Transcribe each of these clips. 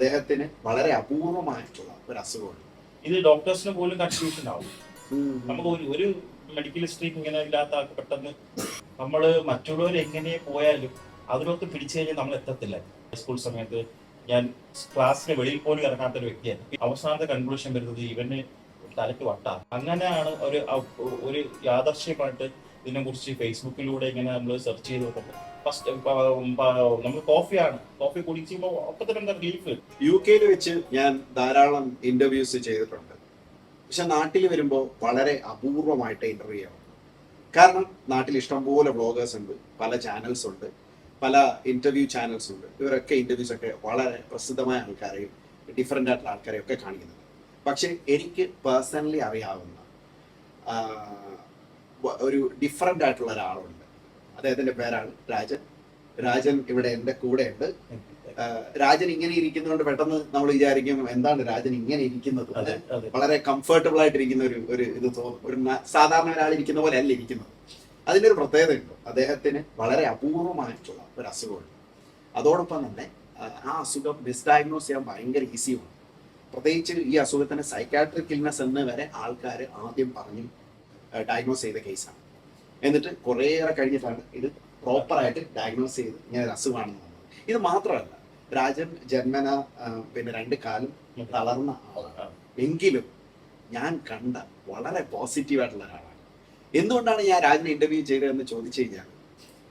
അദ്ദേഹത്തിന് വളരെ അപൂർവമായിട്ടുള്ള ഒരു അസുഖമാണ് ഇത് ഡോക്ടേഴ്സിന് പോലും കൺഫ്യൂഷൻ ആവും നമുക്ക് ഒരു ഒരു മെഡിക്കൽ ഹിസ്റ്ററി ഇങ്ങനെ ഇല്ലാത്ത ആൾക്ക് പെട്ടെന്ന് നമ്മൾ മറ്റുള്ളവർ എങ്ങനെ പോയാലും അതിനൊക്കെ പിടിച്ചു കഴിഞ്ഞാൽ നമ്മൾ എത്തത്തില്ല. സ്കൂൾ സമയത്ത് ഞാൻ ക്ലാസ്സിന് വെളിയിൽ പോലും ഇറങ്ങാത്ത ഒരു വ്യക്തിയാണ്. അവസാനത്തെ കൺക്ലൂഷൻ വരുന്നത് ഇവന് തലയ്ക്ക് വട്ട. അങ്ങനെയാണ് ഒരു ഒരു യാദർശ്യമായിട്ട് ഇതിനെ കുറിച്ച് ഫേസ്ബുക്കിലൂടെ ഇങ്ങനെ നമ്മൾ സെർച്ച് ചെയ്ത് നോക്കുമ്പോൾ ഫസ്റ്റ് നമ്മൾ കോഫിയാണ് കോഫി കുടിക്കുമ്പോൾ അപ്പൊ റിലീഫ് യു കെയിൽ വെച്ച് ഞാൻ ധാരാളം ഇന്റർവ്യൂസ് ചെയ്തിട്ടുണ്ട്. പക്ഷെ നാട്ടിൽ വരുമ്പോൾ വളരെ അപൂർവമായിട്ട് ഇന്റർവ്യൂ ആണ് കാരണം നാട്ടിൽ ഇഷ്ടംപോലെ ബ്ലോഗേഴ്സ് ഉണ്ട്. പല ചാനൽസ് ഉണ്ട്. പല ഇന്റർവ്യൂ ചാനൽസ് ഉണ്ട്. ഇവരൊക്കെ ഇന്റർവ്യൂസ് ഒക്കെ വളരെ പ്രസിദ്ധമായ ആൾക്കാരെയും ഡിഫറെന്റ് ആയിട്ടുള്ള ആൾക്കാരെയും ഒക്കെ കാണിക്കുന്നത് പക്ഷെ എനിക്ക് പേഴ്സണലി അറിയാവുന്ന ഒരു ഡിഫറെന്റ് ആയിട്ടുള്ള ഒരാളുണ്ട്. അദ്ദേഹത്തിന്റെ പേരാണ് രാജൻ. രാജൻ ഇവിടെ എന്റെ കൂടെ ഉണ്ട് രാജൻ ഇങ്ങനെ ഇരിക്കുന്നതുകൊണ്ട് പെട്ടെന്ന് നമ്മൾ വിചാരിക്കും എന്താണ് രാജൻ ഇങ്ങനെ ഇരിക്കുന്നത്? വളരെ കംഫർട്ടബിൾ ആയിട്ടിരിക്കുന്ന ഒരു ഒരു ഇത് തോന്നും ഒരു സാധാരണ ഒരാൾ ഇരിക്കുന്ന പോലെ അല്ല ഇരിക്കുന്നത്. അതിന്റെ ഒരു പ്രത്യേകത ഉണ്ട്. അദ്ദേഹത്തിന് വളരെ അപൂർവമായിട്ടുള്ള ഒരു അസുഖമുണ്ട്. അതോടൊപ്പം തന്നെ ആ അസുഖം മിസ്ഡയഗ്നോസ് ചെയ്യാൻ ഭയങ്കര ഈസിയുമാണ് പ്രത്യേകിച്ച് ഈ അസുഖത്തിന് സൈക്കാട്രിക് ഇൽനെസ് എന്ന് വരെ ആൾക്കാർ ആദ്യം പറഞ്ഞു ഡയഗ്നോസ് ചെയ്ത കേസാണ് എന്നിട്ട് കുറേയേറെ കഴിഞ്ഞിട്ടാണ് ഇത് പ്രോപ്പറായിട്ട് ഡയഗ്നോസ് ചെയ്ത് ഇങ്ങനെ ഒരു അസുഖമാണെന്ന് ഇത് മാത്രമല്ല രാജൻ ജന്മന പിന്നെ രണ്ട് കാലും തളർന്ന ആളാണ്. എങ്കിലും ഞാൻ കണ്ട വളരെ പോസിറ്റീവ് ആയിട്ടുള്ള ഒരാളാണ്. എന്തുകൊണ്ടാണ് ഞാൻ രാജനെ ഇന്റർവ്യൂ ചെയ്തതെന്ന് ചോദിച്ചു കഴിഞ്ഞാൽ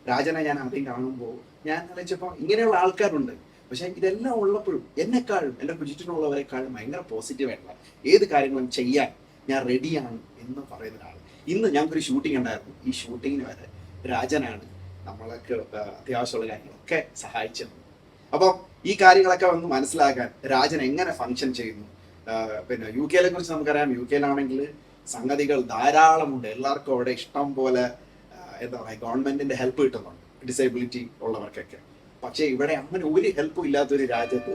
രാജനെ ഞാൻ ആദ്യം കാണുമ്പോൾ ഞാൻ ആലോചിച്ചപ്പോൾ ഇങ്ങനെയുള്ള ആൾക്കാരുണ്ട്. പക്ഷെ ഇതെല്ലാം ഉള്ളപ്പോഴും എന്നെക്കാളും എന്റെ ചുറ്റിനുള്ളവരെക്കാളും ഭയങ്കര പോസിറ്റീവ് ആയിട്ടുള്ള ഏത് കാര്യങ്ങളും ചെയ്യാൻ ഞാൻ റെഡിയാണ് എന്ന് പറയുന്ന ഒരാൾ ഇന്ന് ഞങ്ങൾക്കൊരു ഷൂട്ടിംഗ് ഉണ്ടായിരുന്നു. ഈ ഷൂട്ടിങ്ങിന് വരെ രാജനാണ് നമ്മളൊക്കെ അത്യാവശ്യമുള്ള കാര്യങ്ങളൊക്കെ സഹായിച്ചത്. അപ്പോൾ ഈ കാര്യങ്ങളൊക്കെ ഒന്ന് മനസ്സിലാക്കാൻ രാജൻ എങ്ങനെ ഫങ്ഷൻ ചെയ്യുന്നു? പിന്നെ യു കെയിലെ കുറിച്ച് നമുക്കറിയാം. യു കെയിലാണെങ്കിൽ സംഗതികൾ ധാരാളമുണ്ട്. എല്ലാവർക്കും അവിടെ ഇഷ്ടം പോലെ എന്താ പറയുക ഗവൺമെന്റിന്റെ ഹെൽപ്പ് കിട്ടുന്നുണ്ട്. ഡിസേബിലിറ്റി ഉള്ളവർക്കൊക്കെ. പക്ഷേ ഇവിടെ അങ്ങനെ ഒരു ഹെൽപ്പും ഇല്ലാത്ത ഒരു രാജ്യത്ത്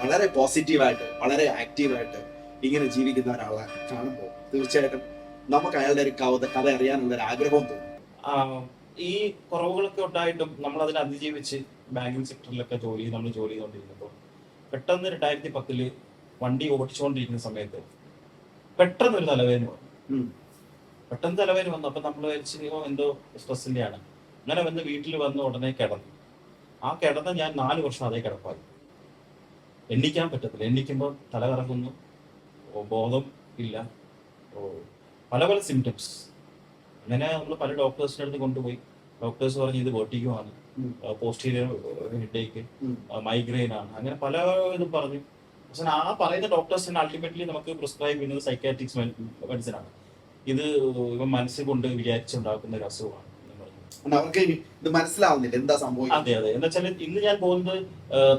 വളരെ പോസിറ്റീവായിട്ട് വളരെ ആക്റ്റീവായിട്ട് ഇങ്ങനെ ജീവിക്കുന്ന ഒരാളെ കാണുമ്പോൾ തീർച്ചയായിട്ടും നമുക്ക് അയാളുടെ ഒരു കഥ കഥ അറിയാനുള്ള ഒരു ആഗ്രഹവും തോന്നും. ഈ കുറവുകളൊക്കെ ഉണ്ടായിട്ടും നമ്മൾ അതിനെ അതിജീവിച്ച് ബാങ്കിങ് സെക്ടറിലൊക്കെ ജോലി നമ്മൾ ജോലി ചെയ്തുകൊണ്ടിരുന്നപ്പോൾ പെട്ടെന്ന് രണ്ടായിരത്തി പത്തിൽ വണ്ടി ഓടിച്ചുകൊണ്ടിരിക്കുന്ന സമയത്ത് പെട്ടെന്ന് ഒരു തലവേദന വന്നു. പെട്ടെന്ന് തലവേദന വന്നു. അപ്പൊ നമ്മൾ വിചാരിച്ചോ "ഓ, എന്തോ സ്ട്രെസ്സിന്റെയാണ്. അങ്ങനെ വന്ന് വീട്ടിൽ വന്ന് ഉടനെ കിടന്നു. ആ കിടന്ന ഞാൻ നാല് വർഷം അതേ കിടപ്പായി. എണ്ണിക്കാൻ പറ്റത്തില്ല. എണ്ണിക്കുമ്പോൾ തല കറങ്ങുന്നു ബോധം ഇല്ല. ഓ, പല പല സിംറ്റംസ് അങ്ങനെ നമ്മൾ പല ഡോക്ടേഴ്സിന്റെ അടുത്ത് കൊണ്ടുപോയി. ഡോക്ടേഴ്സ് പറഞ്ഞ് ഇത് വെർട്ടിക്കോ ആണ്. പോസ്റ്റീരിയർ ഹെഡേക്ക് മൈഗ്രെയിൻ ആണ്. അങ്ങനെ പല ഇതും പറഞ്ഞു. പക്ഷെ ആ പറയുന്ന ഡോക്ടേഴ്സിന് അൾട്ടിമേറ്റ്ലി നമുക്ക് പ്രിസ്ക്രൈബ് ചെയ്യുന്നത് സൈക്കാട്രിക്സ് മെഡിസിൻ ആണ്. ഇത് ഇവൻ മനസ്സുകൊണ്ട് വിചാരിച്ചുണ്ടാക്കുന്ന ഒരു അസുഖമാണ് അവർക്ക് ഇത് മനസ്സിലാവുന്നില്ല. എന്താ അതെ അതെ. എന്താ വെച്ചാൽ ഇന്ന് ഞാൻ പോകുന്നത്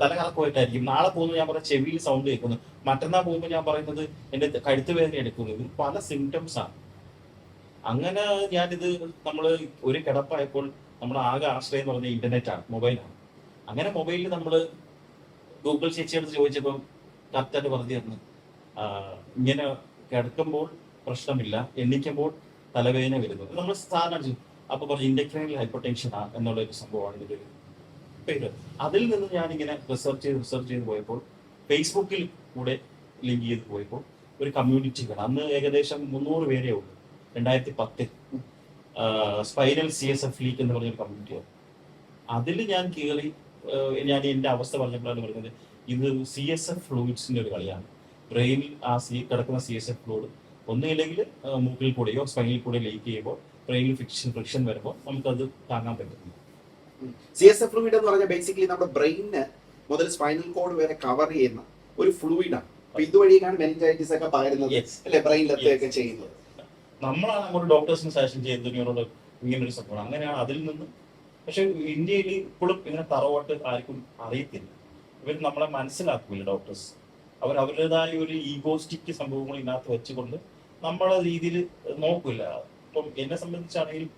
തലകറക്കമായിട്ടായിരിക്കും. നാളെ പോകുന്നത് ഞാൻ പറഞ്ഞ ചെവിയിൽ സൗണ്ട് കേൾക്കുന്നു. മറ്റന്നാൾ പോകുമ്പോൾ ഞാൻ പറയുന്നത് എന്റെ കഴുത്ത് വേദന എടുക്കുന്നു. ഇത് പല സിംറ്റംസ് ആണ്. അങ്ങനെ ഞാനിത് നമ്മൾ ഒരു കിടപ്പായപ്പോൾ നമ്മൾ ആകെ ആശ്രയം പറഞ്ഞ ഇന്റർനെറ്റ് ആണ് മൊബൈലാണ് അങ്ങനെ മൊബൈലിൽ നമ്മൾ ഗൂഗിൾ ചേച്ചിയെടുത്ത് ചോദിച്ചപ്പോൾ കറക്റ്റായിട്ട് പറഞ്ഞു തന്നു ഇങ്ങനെ കിടക്കുമ്പോൾ പ്രശ്നമില്ല എണ്ണിക്കുമ്പോൾ തലവേദന വരുന്നു. നമ്മൾ സാധാരണ. അപ്പൊ പറഞ്ഞു ഇൻഡക്രൈനൽ ഹൈപ്പർ ടെൻഷൻ എന്നുള്ള ഒരു സംഭവമാണ് ഇതിന്റെ പേര്. അതിൽ നിന്ന് ഞാനിങ്ങനെ റിസർച്ച് ചെയ്ത് റിസർച്ച് ചെയ്ത് പോയപ്പോൾ ഫേസ്ബുക്കിൽ കൂടെ ലിങ്ക് ചെയ്ത് പോയപ്പോൾ ഒരു കമ്മ്യൂണിറ്റി കാണാം അന്ന് ഏകദേശം മുന്നൂറ് പേരേ ഉള്ളൂ. രണ്ടായിരത്തി പത്തിൽ spinal C S F league എന്ന് പറഞ്ഞൊരു കമ്മ്യൂണിറ്റിയാണ് അതിൽ ഞാൻ കയറി ഞാൻ എന്റെ അവസ്ഥ പറഞ്ഞപ്പോഴാണ് പറയുന്നത് ഇത് സി എസ് എഫ് ഫ്ലൂയിഡ്സിന്റെ ഒരു കളിയാണ്. ബ്രെയിനിൽ ആ സി കിടക്കുന്ന സി എസ് എഫ് ഫ്ലൂയിഡ് ഒന്നുമില്ലെങ്കിൽ മൂക്കിൽ കൂടെയോ സ്പൈനിൽ കൂടെ ലീക്ക് ചെയ്യുമ്പോൾ ബ്രെയിനിൽ ഫിക്ഷൻ ഫ്രിക്ഷൻ വരുമ്പോൾ നമുക്കത് താങ്ങാൻ പറ്റും. സി എസ് എഫ് ഫ്ലൂയിഡ് എന്ന് പറഞ്ഞാൽ ബേസിക്കലി നമ്മുടെ ബ്രെയിന് മുതൽ സ്പൈനൽ കോഡ് വരെ കവർ ചെയ്യുന്ന ഒരു ഫ്ലൂയിഡാണ് ഇതുവഴിയാണ് മെനിഞ്ചൈറ്റിസ് ഒക്കെ പകരുന്നത്. അല്ലെ? ബ്രെയിനിലെത്തുകയൊക്കെ ചെയ്യുന്നത്. നമ്മളാണ് അങ്ങോട്ട് ഡോക്ടേഴ്സിന് സജഷൻ ചെയ്തത് ഇങ്ങനോട് ഇങ്ങനെ ഒരു സംഭവം. അങ്ങനെയാണ് അതിൽ നിന്ന്. പക്ഷെ ഇന്ത്യയിൽ ഇപ്പോഴും ഇങ്ങനെ തറവാട്ട് ആർക്കും അറിയത്തില്ല. ഇവർ നമ്മളെ മനസ്സിലാക്കൂല ഡോക്ടേഴ്സ് അവർ അവരുടേതായ ഒരു ഈഗോസ്റ്റിക് സംഭവങ്ങൾ ഇതിനകത്ത് വെച്ചുകൊണ്ട് നമ്മളെ രീതിയിൽ നോക്കില്ല ഇപ്പം എന്നെ സംബന്ധിച്ചാണെങ്കിൽ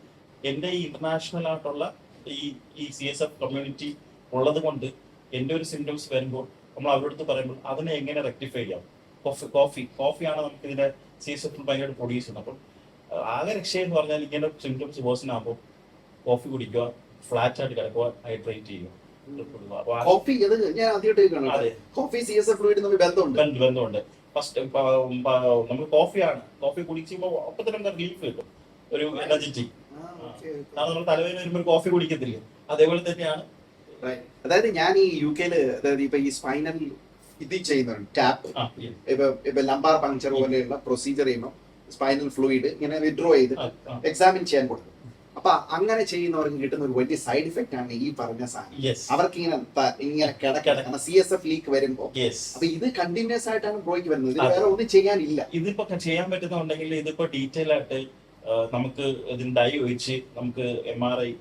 എന്റെ ഈ ഇന്റർനാഷണൽ ആയിട്ടുള്ള ഈ ഈ സി എസ് എഫ് കമ്മ്യൂണിറ്റി ഉള്ളത് കൊണ്ട് എന്റെ ഒരു സിംറ്റംസ് വരുമ്പോൾ നമ്മൾ അവരോട് പറയുമ്പോൾ അതിനെ എങ്ങനെ റെക്ടിഫൈ ചെയ്യാം? കോഫി കോഫി കോഫിയാണ് നമുക്ക് ഇതിന്റെ സി എസ് എഫ് ഭയങ്കരമായിട്ട് പ്രൊഡ്യൂസ് അപ്പം ആകെ രക്ഷയെന്ന് പറഞ്ഞാൽ ഇങ്ങനെ സിംറ്റംസ് വേഴ്സൺ ആകുമ്പോൾ കോഫി കുടിക്കുക ഫ്ലാറ്റ് ആയിട്ട് കിടക്കുക ഹൈഡ്രേറ്റ് ചെയ്യുക. കോഫി അത് ഞാൻ ആദ്യമായിട്ട് കാണാം അതെ. Coffee C S F fluid തമ്മിൽ ബന്ധമുണ്ട്. ബന്ധ- ബന്ധമുണ്ട്. ഫസ്റ്റ് നമ്മൾ കോഫിയാണ് കോഫി കുടിക്കുമ്പോൾ അപ്പൊ തന്നെ റിലീഫ് കിട്ടും. ഒരു എനർജറ്റിക്. കാരണം നമ്മൾ തലവേദന വരുമ്പോൾ കോഫി കുടിക്കത്തില്ലേ? അതേപോലെ തന്നെയാണ്. അതായത് ഞാൻ ഈ യു കെയിൽ അതായത് ഇപ്പൊ ഈ സ്പൈനൽ ഇത് ചെയ്യുന്നുണ്ട്. ടാപ്പ് ഇപ്പൊ ഇപ്പൊ ലംബാർ പങ്ചർ പോലെയുള്ള പ്രൊസീജിയർ ചെയ്യുമ്പോൾ സ്പൈനൽ ഫ്ലൂയിഡ് ഇങ്ങനെ വിഡ്രോ ചെയ്ത്. എക്സാമിൻ ചെയ്യാൻ കൊടുക്കും. അപ്പൊ അങ്ങനെ ചെയ്യുന്നവർക്ക് കിട്ടുന്ന ഒരു വലിയ സൈഡ് ഇഫക്റ്റ് ആണ് ഈ പറഞ്ഞ സാധനം. അവർക്ക് ഇങ്ങനെ ഇങ്ങനെ കിടക്കണം. സി എസ് എഫ് ലീക്ക് വരുമ്പോ. അപ്പൊ ഇത് കണ്ടിന്യൂസ് ആയിട്ടാണ് ബ്രോയ്ക്ക് വരുന്നത്. വേറെ ഒന്നും ചെയ്യാനില്ല. ഇതിപ്പോ ചെയ്യാൻ പറ്റുന്നുണ്ടെങ്കിൽ ഇതിപ്പോ ഡീറ്റെയിൽ ആയിട്ട് നമുക്ക് ഇതിന് ഡൈ ഒഴിച്ച് നമുക്ക് എം ആർ ഐ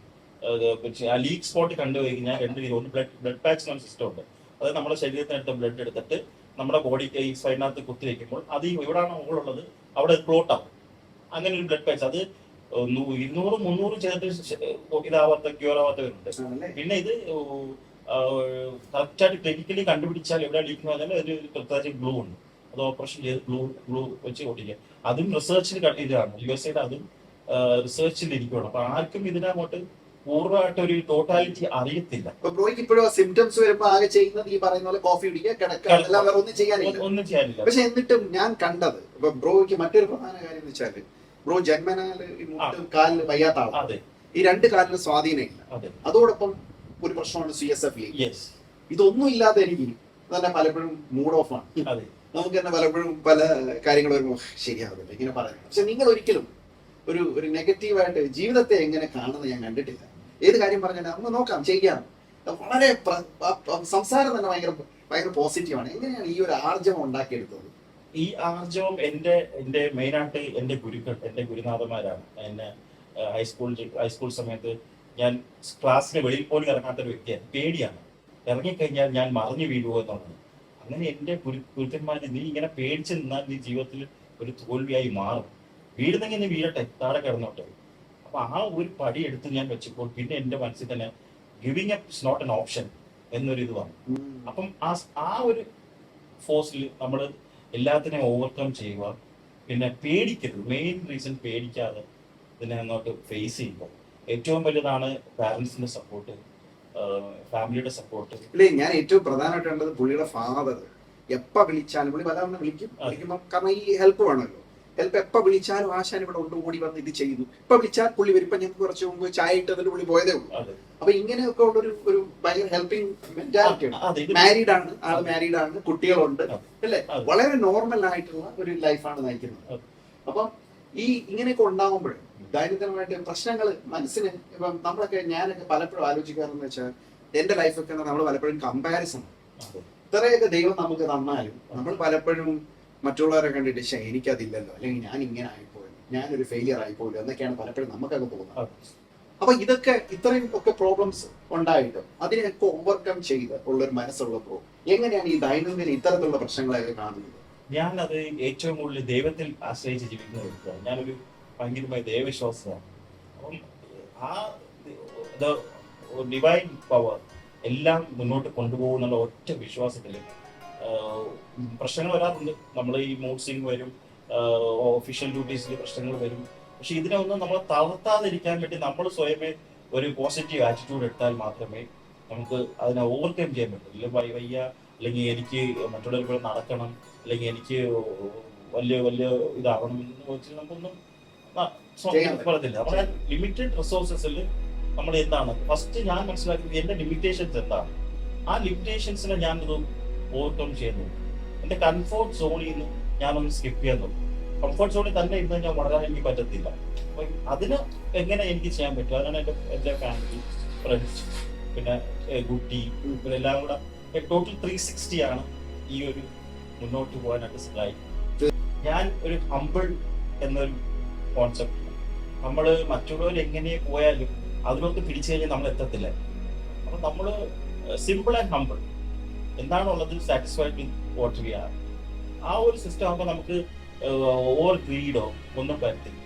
ആ ലീക്ക് സ്പോട്ട് കണ്ടുപോയി കഴിഞ്ഞാൽ രണ്ട് രീതി. ഒന്ന് ബ്ലഡ് ബ്ലഡ് പാച്ച് സിസ്റ്റം ഉണ്ട്. അത് നമ്മുടെ ശരീരത്തിനടുത്ത് ബ്ലഡ് എടുത്തിട്ട് നമ്മുടെ ബോഡിക്ക് ഈ സ്പൈനകത്ത് കുത്തി വയ്ക്കുമ്പോൾ അത് എവിടെയാണ് മുകളുള്ളത് അവിടെ ക്ലോട്ട് ആവും. അങ്ങനെ ഒരു ബ്ലഡ് പാച്ച് അത് ഇരുന്നൂറ് മുന്നൂറ് ചേർത്ത് ഇതാവാത്ത ക്യൂർ ആവാത്തവരുണ്ട്? പിന്നെ ഇത് കറക്റ്റായിട്ട് ക്ലിനിക്കലി കണ്ടുപിടിച്ചാൽ എവിടെ ലീക്ക് പറഞ്ഞാൽ ഒരു പ്രത്യേകിച്ച് ഗ്ലൂ ഉണ്ട്. അത് ഓപ്പറേഷൻ ചെയ്ത് ഗ്ലൂ ഗ്ലൂ വെച്ച് ഓടിക്കുക അതും റിസർച്ചിൽ ഇതാണ്. യു എസ് ഐയുടെ അതും റിസർച്ചിൽ ഇരിക്കുകയാണ് അപ്പൊ ആർക്കും ഇതിനങ്ങോട്ട് പൂർണമായിട്ട് ഒരു ടോട്ടാലിറ്റി അറിയത്തില്ല ബ്രോയ്ക്ക് ഇപ്പോഴും സിംറ്റംസ് വരുമ്പോ ആകെ ചെയ്യുന്നത് ഈ പറയുന്ന പോലെ കോഫി കുടിക്കുക കിടക്കുക ഒന്നും ചെയ്യാനില്ല. ഒന്നും ചെയ്യാനില്ല. പക്ഷെ എന്നിട്ടും ഞാൻ കണ്ടത് ഇപ്പൊ ബ്രോയ്ക്ക് മറ്റൊരു പ്രധാന കാര്യം എന്ന് വെച്ചാൽ ബ്രോ ജന്മനാല് കാലിന് വയ്യാത്ത ആളാണ് അതെ. ഈ രണ്ട് കാലിന് സ്വാധീനമില്ല അതെ. അതോടൊപ്പം ഒരു പ്രശ്നമാണ് സി എസ് എഫ് ഇതൊന്നും ഇല്ലാതെ എനിക്ക് തന്നെ പലപ്പോഴും മൂഡ് ഓഫ് ആണ്. നമുക്ക് തന്നെ പലപ്പോഴും പല കാര്യങ്ങൾ വരുമ്പോൾ ശരിയാവില്ല ഇങ്ങനെ പറയുന്നത്. പക്ഷെ നിങ്ങൾ ഒരിക്കലും ഒരു ഒരു നെഗറ്റീവായിട്ട് ജീവിതത്തെ എങ്ങനെ കാണുന്നത് ഞാൻ കണ്ടിട്ടില്ല. ഏത് കാര്യം പറഞ്ഞാലും നമുക്ക് നോക്കാം ചെയ്യാം. വളരെ സംസാരം തന്നെ ഭയങ്കര ഭയങ്കര പോസിറ്റീവാണ് എങ്ങനെയാണ് ഈ ഒരു ആർജവം ഉണ്ടാക്കിയെടുത്തത്? ഈ ആർജവം എന്റെ എന്റെ മെയിനായിട്ട് എന്റെ ഗുരുക്കൾ എന്റെ ഗുരുനാഥന്മാരാണ്. എന്നെ ഹൈസ്കൂൾ ഹൈസ്കൂൾ സമയത്ത് ഞാൻ ക്ലാസ്സിന് വെളിയിൽ പോലും ഇറങ്ങാത്ത ഒരു വ്യക്തിയാണ്. പേടിയാണ്. ഇറങ്ങിക്കഴിഞ്ഞാൽ ഞാൻ മറിഞ്ഞു വീഴുമോ എന്നുള്ളത്. അങ്ങനെ എന്റെ ഗുരു ഗുരുക്കന്മാർ നീ ഇങ്ങനെ പേടിച്ച് നിന്നാൽ നീ ജീവിതത്തിൽ ഒരു തോൽവിയായി മാറും. വീഴുന്നെങ്കിൽ നീ വീഴട്ടെ താഴെ കിടന്നോട്ടെ. അപ്പൊ ആ ഒരു പടി എടുത്ത് ഞാൻ വെച്ചപ്പോൾ പിന്നെ എന്റെ മനസ്സിൽ തന്നെ giving up is not an option എന്നൊരു ഇത് വന്നു. അപ്പം ആ ആ ഒരു ഫോഴ്സിൽ നമ്മൾ എല്ലാത്തിനെയും ഓവർകം ചെയ്യുക പിന്നെ പേടിക്കരുത്. മെയിൻ റീസൺ പേടിക്കാതെ ഇതിനെ അങ്ങോട്ട് ഫേസ് ചെയ്യുമ്പോൾ ഏറ്റവും വലുതാണ് പാരൻസിന്റെ സപ്പോർട്ട് ഫാമിലിയുടെ സപ്പോർട്ട് ഇല്ലേ ഞാൻ ഏറ്റവും പ്രധാനമായിട്ട് കണ്ടത് പുള്ളിയുടെ ഫാദർ എപ്പ വിളിച്ചാലും പുള്ളി പലവണ്ണം വിളിക്കും. വിളിക്കുമ്പോൾ കാരണം ഈ ഹെൽപ്പ് വേണമല്ലോ. ഹെൽപ്പ് എപ്പോൾ വിളിച്ചാലും ആശാൻ ഇവിടെ ഉണ്ട് ഓടി വന്ന് ഇത് ചെയ്തു ഇപ്പൊ വിളിച്ചാൽ പുള്ളി വരും. ഇപ്പൊ ഞങ്ങൾക്ക് കുറച്ച് മുമ്പ് ചായ ഇട്ടതിൽ പുള്ളി പോയതേ ഉള്ളൂ. അപ്പൊ ഇങ്ങനെയൊക്കെ ഉള്ളൊരു ഒരു ഭയങ്കര ഹെൽപ്പിംഗ് മെന്റാലിറ്റി ഉണ്ട് ഇത് മാരീഡ് ആണ് ആൾ മാരീഡ് ആണ് കുട്ടികളുണ്ട്. അല്ലെ? വളരെ നോർമൽ ആയിട്ടുള്ള ഒരു ലൈഫാണ് നയിക്കുന്നത്. അപ്പം ഈ ഇങ്ങനെയൊക്കെ ഉണ്ടാകുമ്പോൾ ദൈനംദിനമായിട്ട് പ്രശ്നങ്ങൾ മനസ്സിന് ഇപ്പം നമ്മളൊക്കെ ഞാനൊക്കെ പലപ്പോഴും ആലോചിക്കാറെന്ന് വെച്ചാൽ എന്റെ ലൈഫൊക്കെ നമ്മൾ പലപ്പോഴും കമ്പാരിസൺ ഇത്രയൊക്കെ ദൈവം നമുക്ക് തന്നാലും നമ്മൾ പലപ്പോഴും മറ്റുള്ളവരെ കണ്ടിട്ട് ശേ എനിക്കതില്ലല്ലോ. അല്ലെങ്കിൽ ഞാൻ ഇങ്ങനെ ആയിപ്പോയി. ഞാനൊരു ഫെയിലിയർ ആയിപ്പോയില്ല എന്നൊക്കെയാണ് പലപ്പോഴും നമുക്കൊക്കെ തോന്നുന്നത്. അപ്പൊ ഇതൊക്കെ ഇത്രയും ഒക്കെ പ്രോബ്ലംസ് ഉണ്ടായിട്ടും അതിനെയൊക്കെ ഓവർകം ചെയ്ത് ഉള്ളൊരു മനസ്സുള്ളപ്പോൾ എങ്ങനെയാണ് ഈ ദൈനംദിന ഇത്തരത്തിലുള്ള പ്രശ്നങ്ങളൊക്കെ കാണുന്നത്? ഞാൻ അത് ഏറ്റവും കൂടുതൽ ദൈവത്തിൽ ആശ്രയിച്ച് ജീവിക്കുന്ന വ്യക്തിയാണ് ഞാനൊരു ഭയങ്കരമായ ദൈവവിശ്വാസമാണ് അപ്പം ആ ഡിവൈൻ പവർ എല്ലാം മുന്നോട്ട് കൊണ്ടുപോകുന്നുള്ള ഒറ്റ വിശ്വാസത്തിൽ പ്രശ്നങ്ങൾ വരാറുണ്ട്. നമ്മൾ ഈ മൂഡ് സ്വിംഗ് വരും ഒഫീഷ്യൽ ഡ്യൂട്ടീസിൽ പ്രശ്നങ്ങൾ വരും. പക്ഷെ ഇതിനൊന്നും നമ്മൾ തളർത്താതിരിക്കാൻ വേണ്ടി നമ്മൾ സ്വയമേ ഒരു പോസിറ്റീവ് ആറ്റിറ്റ്യൂഡ് എടുത്താൽ മാത്രമേ നമുക്ക് അതിനെ ഓവർകം ചെയ്യാൻ പറ്റും. ഇല്ല വൈ വയ്യ അല്ലെങ്കിൽ എനിക്ക് മറ്റുള്ളവർ കൂടെ നടക്കണം അല്ലെങ്കിൽ എനിക്ക് വലിയ വലിയ ഇതാവണം എന്ന് ചോദിച്ചാൽ നമുക്കൊന്നും പറയത്തില്ല നമ്മുടെ ലിമിറ്റഡ് റിസോഴ്സസിൽ നമ്മൾ എന്താണ് ഫസ്റ്റ് ഞാൻ മനസ്സിലാക്കുന്നത് എന്റെ ലിമിറ്റേഷൻസ് എന്താണ്? ആ ലിമിറ്റേഷൻസിനെ ഞാനത് ഓവർകം ചെയ്യുന്നു. എന്റെ കംഫോർട്ട് സോണിൽ നിന്ന് ഞാനൊന്ന് സ്കിപ്പ് ചെയ്യാൻ നോക്കും കംഫോർട്ട് സോണിൽ തന്നെ ഇന്ന് ഞാൻ വളരാൻ എനിക്ക് പറ്റത്തില്ല. അപ്പൊ അതിന് എങ്ങനെ എനിക്ക് ചെയ്യാൻ പറ്റും? അതിനാണ് എന്റെ എന്റെ ഫാമിലി ഫ്രണ്ട്സ് പിന്നെ കുട്ടി എല്ലാം കൂടെ. ടോട്ടൽ ത്രീ സിക്സ്റ്റി ആണ് ഈ ഒരു മുന്നോട്ട് പോകാനായിട്ട് സഹായിക്കും ഞാൻ ഒരു ഹമ്പിൾ എന്നൊരു കോൺസെപ്റ്റ് നമ്മൾ മറ്റുള്ളവർ എങ്ങനെ പോയാലും അതിനൊക്കെ പിടിച്ചു കഴിഞ്ഞാൽ നമ്മൾ എത്തത്തില്ല. അപ്പൊ നമ്മൾ സിമ്പിൾ ആൻഡ് ഹമ്പിൾ എന്താണുള്ളത് satisfied with what we are ആ ഒരു സിസ്റ്റം ആകുമ്പോൾ നമുക്ക് ഓവർ ഗ്രീഡോ ഒന്നും വരത്തില്ല.